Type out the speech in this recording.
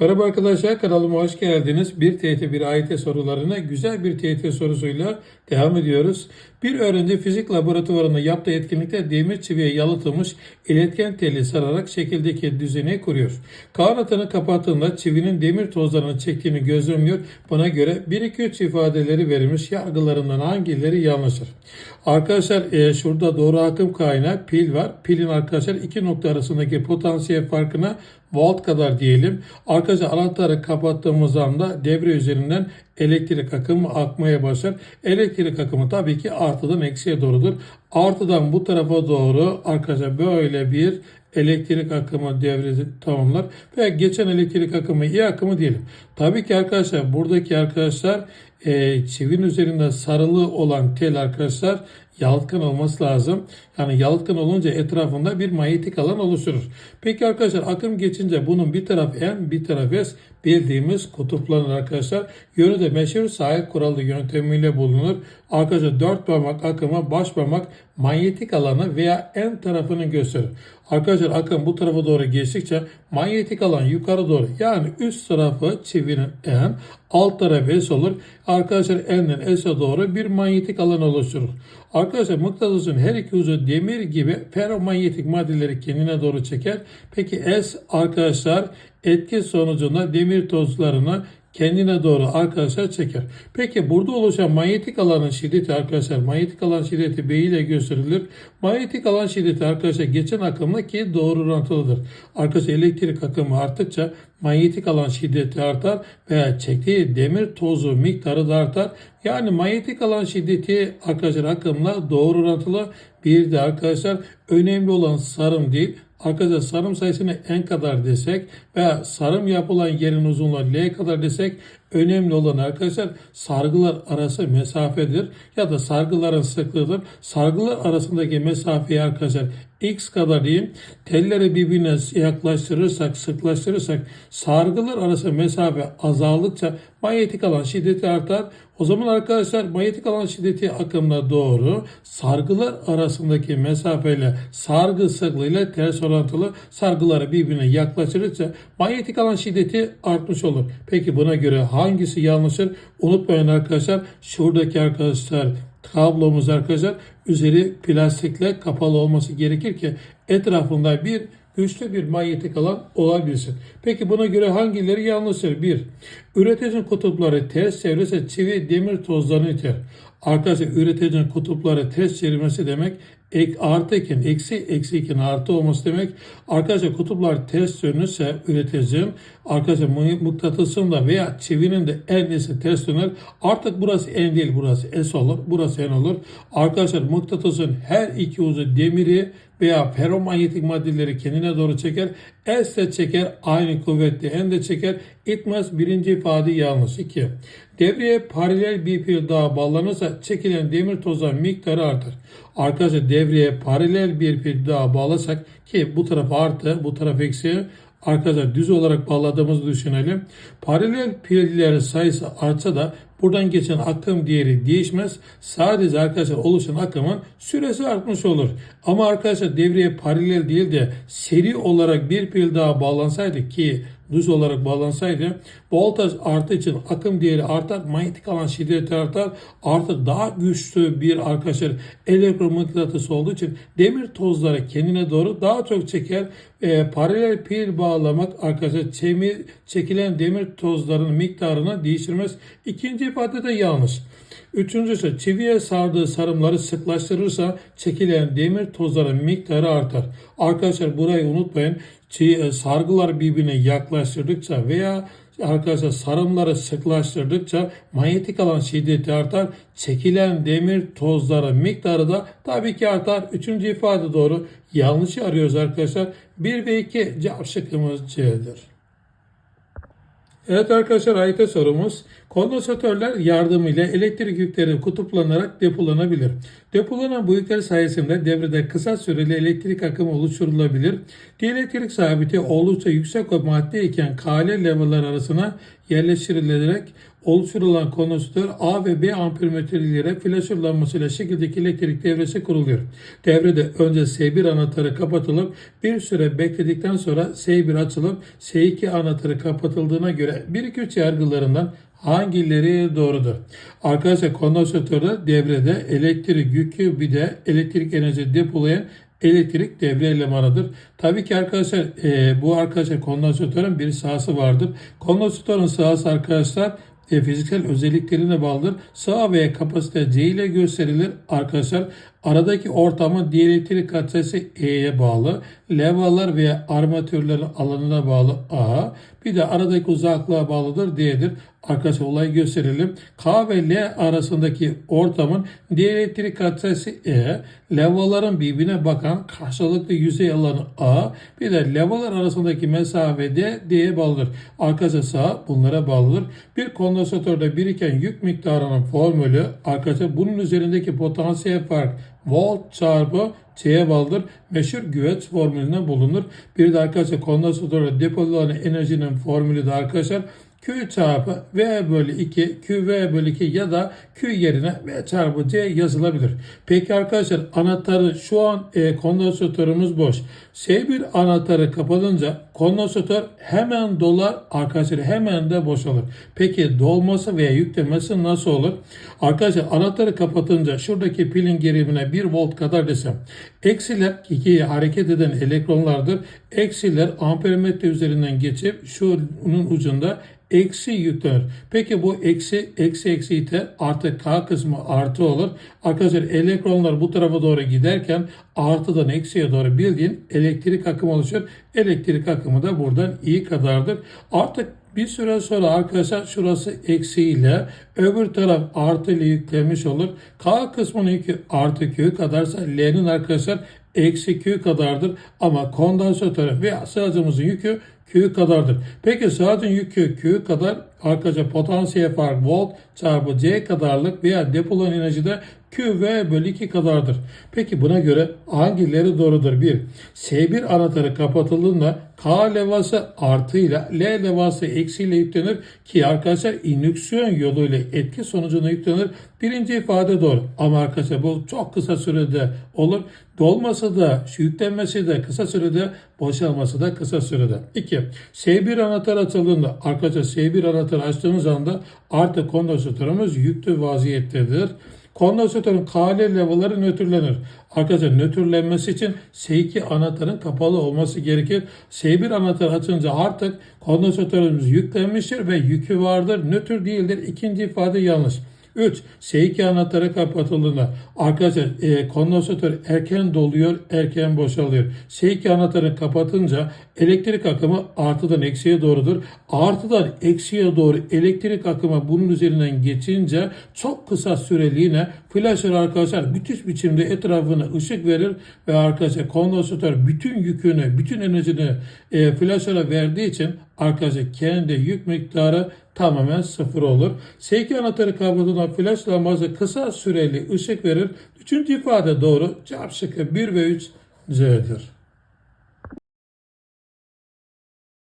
Merhaba arkadaşlar kanalıma hoş geldiniz. Bir TYT bir AYT sorularına güzel bir TYT sorusuyla devam ediyoruz. Bir öğrenci fizik laboratuvarında yaptığı etkinlikte demir çiviye yalıtılmış iletken teli sararak şekildeki düzeni kuruyor. Kanatını kapattığında çivinin demir tozlarını çektiğini gözlemliyor. Buna göre 1-2-3 ifadeleri verilmiş yargılarından hangileri yanlıştır? Arkadaşlar e, şurada doğru akım kaynağı pil var. Pilin arkadaşlar iki nokta arasındaki potansiyel farkına volt kadar diyelim. Arkadaşlar anahtarı kapattığımız anda devre üzerinden elektrik akımı akmaya başlar. Elektrik akımı tabii ki artıdan eksiye doğrudur. Artıdan bu tarafa doğru arkadaşlar böyle bir elektrik akımı devresi tamamlar ve geçen elektrik akımı iyi akımı diyelim. Tabii ki arkadaşlar buradaki arkadaşlar e, çivin üzerinde sarılı olan tel arkadaşlar yalıtkan olması lazım. Yani yalıtkan olunca etrafında bir manyetik alan oluşturur. Peki arkadaşlar akım geçince bunun bir taraf N bir taraf S bildiğimiz kutuplanır arkadaşlar. Yönü de meşhur sahip kuralı yöntemiyle bulunur. Arkadaşlar dört parmak akıma baş parmak manyetik alanı veya N tarafını gösterir. Arkadaşlar akım bu tarafa doğru geçtikçe manyetik alan yukarı doğru yani üst tarafı çivinin N alt tarafı S olur. Arkadaşlar N'den S'e doğru bir manyetik alan oluşturur. Arkadaşlar mıknatısın her iki ucu demir gibi ferromanyetik maddeleri kendine doğru çeker. Peki S arkadaşlar etki sonucunda demir tozlarını kendine doğru arkadaşlar çeker. Peki burada oluşan manyetik alanın şiddeti arkadaşlar manyetik alan şiddeti B ile gösterilir. Manyetik alan şiddeti arkadaşlar geçen akımla ki doğru orantılıdır. Arkadaşlar elektrik akımı arttıkça manyetik alan şiddeti artar veya çektiği demir tozu miktarı da artar. Yani manyetik alan şiddeti arkadaşlar akımla doğru orantılı. Bir de arkadaşlar önemli olan sarım değil Arkadaşlar sarım sayısını n kadar desek veya sarım yapılan yerin uzunluğu l kadar desek önemli olan arkadaşlar sargılar arası mesafedir ya da sargıların sıklığıdır. Sargılar arasındaki mesafeyi arkadaşlar x kadar diyeyim. Telleri birbirine yaklaştırırsak, sıklaştırırsak sargılar arası mesafe azaldıkça manyetik alan şiddeti artar. O zaman arkadaşlar manyetik alan şiddeti akımla doğru. Sargılar arasındaki mesafeyle sargı sıklığıyla ters orantılı sargıları birbirine yaklaştırırsa manyetik alan şiddeti artmış olur. Peki buna göre hangisi yanlıştır? Unutmayın arkadaşlar şuradaki arkadaşlar kablomuz arkadaşlar üzeri plastikle kapalı olması gerekir ki etrafında bir güçlü bir manyetik alan olabilsin. Peki buna göre hangileri yanlıştır? 1. Üreticinin kutupları ters çevirirse çivi demir tozlarını iter. Arkadaşlar üreticinin kutupları ters çevirmesi demek ek, artı iken eksi eksi iken artı olması demek. Arkadaşlar kutuplar ters dönürse üreticinin arkadaşlar mıknatısın da veya çivinin de endisi ters döner. Artık burası en değil burası S olur. Burası N olur. Arkadaşlar mıknatısın her iki ucu demiri veya ferromanyetik maddeleri kendine doğru çeker. De çeker. Aynı kuvvetli N de çeker. İtmez. Birinci ifade yanlış. 2. Devreye paralel bir pil daha bağlanırsa çekilen demir tozlar miktarı artar. Arkadaşlar devreye paralel bir pil daha bağlasak ki bu taraf artı bu taraf eksi arkadaşlar düz olarak bağladığımızı düşünelim. Paralel pillerin sayısı artsa da buradan geçen akım değeri değişmez. Sadece arkadaşlar oluşan akımın süresi artmış olur. Ama arkadaşlar devreye paralel değil de seri olarak bir pil daha bağlansaydı ki düz olarak bağlansaydı voltaj arttığı için akım değeri artar, manyetik alan şiddeti artar. Artık daha güçlü bir arkadaşlar elektromıknatıs olduğu için demir tozları kendine doğru daha çok çeker. E, paralel pil bağlamak arkadaşlar çemir, çekilen demir tozlarının miktarını değiştirmez. İkinci ifade de yanlış. Üçüncüsü çiviye sardığı sarımları sıklaştırırsa çekilen demir tozların miktarı artar. Arkadaşlar burayı unutmayın. Sargılar birbirine yaklaştırdıkça veya arkadaşlar sarımları sıklaştırdıkça manyetik alan şiddeti artar. Çekilen demir tozları miktarı da tabii ki artar. Üçüncü ifade doğru. Yanlışı arıyoruz arkadaşlar. 1 ve 2 cevap şıkkımız C'dir. Evet arkadaşlar AYT sorumuz. Kondansatörler yardımıyla elektrik yükleri kutuplanarak depolanabilir. Depolanan bu yükler sayesinde devrede kısa süreli elektrik akımı oluşturulabilir. Dielektrik sabiti oldukça yüksek ve madde iken KL level'lar arasına yerleştirilerek oluşturulan kondansatör A ve B ampermetrelere lambasıyla şekildeki elektrik devresi kuruluyor. Devrede önce S1 anahtarı kapatılıp bir süre bekledikten sonra S1 açılıp S2 anahtarı kapatıldığına göre 1-2-3 yargılarından hangileri doğrudur? Arkadaşlar kondansatörde devrede elektrik yükü bir de elektrik enerji depolayan elektrik devre elemanıdır. Tabii ki arkadaşlar e, bu arkadaşlar kondansatörün bir sahası vardır. Kondansatörün sahası arkadaşlar e, fiziksel özelliklerine bağlıdır. Sağ veya kapasite C ile gösterilir. Arkadaşlar aradaki ortamın dielektrik katsayısı E'ye bağlı. Levalar veya armatürlerin alanına bağlı A. Bir de aradaki uzaklığa bağlıdır D'dir. Arkadaşlar olayı gösterelim. K ve L arasındaki ortamın dielektrik katsayısı E. Levaların birbirine bakan karşılıklı yüzey alanı A. Bir de levalar arasındaki mesafe D, D'ye bağlıdır. Arkadaşlar sağ bunlara bağlıdır. Bir kondansatörde biriken yük miktarının formülü arkadaşlar bunun üzerindeki potansiyel fark volt çarpı C'ye bağlıdır. Meşhur güveç formülüne bulunur. Bir de arkadaşlar kondansatörde depolanan enerjinin formülü de arkadaşlar Q çarpı V bölü 2, QV bölü 2 ya da Q yerine V çarpı C yazılabilir. Peki arkadaşlar anahtarı şu an e, kondansatörümüz boş. S1 anahtarı kapatınca kondansatör hemen dolar arkadaşlar hemen de boşalır. Peki dolması veya yüklemesi nasıl olur? Arkadaşlar anahtarı kapatınca şuradaki pilin gerimine 1 volt kadar desem. Eksiler iki hareket eden elektronlardır. Eksiler ampermetre üzerinden geçip şunun ucunda eksi yüklenir. Peki bu eksi eksi eksi ite artı k kısmı artı olur. Arkadaşlar elektronlar bu tarafa doğru giderken artıdan eksiye doğru bildiğin elektrik akımı oluşur. Elektrik akımı da buradan i kadardır. Artık bir süre sonra arkadaşlar şurası eksi ile öbür taraf artı ile yüklenmiş olur. K kısmının yükü artı Q kadarsa L'nin arkadaşlar eksi Q kadardır. Ama kondansatörün veya sığacımızın yükü Q kadardır. Peki sağcın yükü Q kadar arkadaşlar potansiyel fark volt çarpı C kadarlık veya depolanan enerji de QV bölü 2 kadardır. Peki buna göre hangileri doğrudur? 1. S1 anahtarı kapatıldığında K levhası artıyla L levhası eksiyle yüklenir ki arkadaşlar indüksiyon yoluyla etki sonucuna yüklenir. Birinci ifade doğru. Ama arkadaşlar bu çok kısa sürede olur. Dolması da, yüklenmesi de kısa sürede, boşalması da kısa sürede. 2. S1 anahtar açıldığında arkadaşlar S1 anahtarı açtığımız anda artık kondansatörümüz yüklü vaziyettedir. Kondansatörün KL level'ları nötrlenir. Arkadaşlar nötrlenmesi için S2 anahtarın kapalı olması gerekir. S1 anahtar açınca artık kondansatörümüz yüklenmiştir ve yükü vardır. Nötr değildir. İkinci ifade yanlış. 3. S2 anahtarı kapatıldığında arkadaşlar e, kondansatör erken doluyor, erken boşalıyor. S2 anahtarı kapatınca elektrik akımı artıdan eksiye doğrudur. Artıdan eksiye doğru elektrik akımı bunun üzerinden geçince çok kısa süreliğine flaşör arkadaşlar müthiş biçimde etrafına ışık verir ve arkadaşlar kondansatör bütün yükünü, bütün enerjini e, flaşöre verdiği için arkadaşlar kendi yük miktarı tamamen sıfır olur. S2 anahtarı kapatılan flash lambası kısa süreli ışık verir. Üçüncü ifade doğru. Cevap şıkkı 1 ve 3 C'dir.